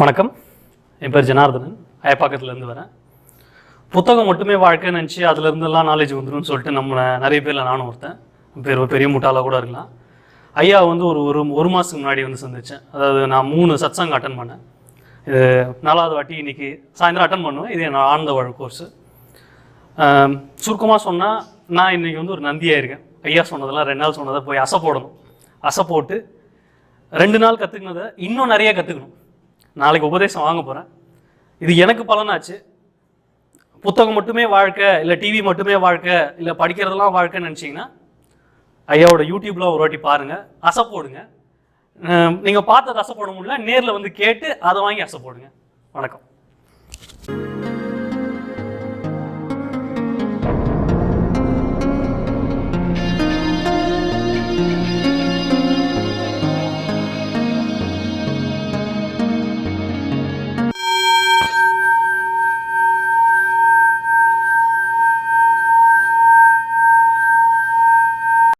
வணக்கம். என் பேர் ஜனார்தனன். அயப்பாக்கத்துலேருந்து வரேன். புத்தகம் மட்டுமே வாழ்க்கைன்னு நினச்சி அதுலேருந்துலாம் நாலேஜ் வந்துடும் சொல்லிட்டு நம்ம நிறைய பேரில் நானும் ஒருத்தன். பேர் ஒரு பெரிய முட்டாளாக கூட இருக்கலாம். ஐயா வந்து ஒரு ஒரு ஒரு மாதத்துக்கு முன்னாடி வந்து சந்தித்தேன் அதாவது நான் மூணு சத்சங்க அட்டன் பண்ணேன். இது நாலாவது வாட்டி இன்றைக்கி சாயந்தரம் அட்டன் பண்ணுவேன். இது என்னோட ஆனந்த வாழ் கோர்ஸு சுருக்கமாக சொன்னால் நான் இன்றைக்கி வந்து ஒரு நந்தியாக இருக்கேன். ஐயா சொன்னதெல்லாம் ரெண்டு நாள் சொன்னதை போய் அசை போடணும். அசை போட்டு ரெண்டு நாள் கற்றுக்கினதை இன்னும் நிறைய கற்றுக்கணும் நாளைக்கு உபதேசம் வாங்க போகிறேன் இது எனக்கு பலனாச்சு. புத்தகம் மட்டுமே வாழ்க்கை இல்லை டிவி மட்டுமே வாழ்க்கை இல்லை படிக்கிறதெல்லாம் வாழ்க்கைன்னு நினச்சிங்கன்னா ஐயாவோட யூடியூப்பில் ஒரு வாட்டி பாருங்கள் அசை போடுங்க. நீங்கள் பார்த்தது அசை போட முடியல நேரில் வந்து கேட்டு அதை வாங்கி அசை போடுங்க. வணக்கம்.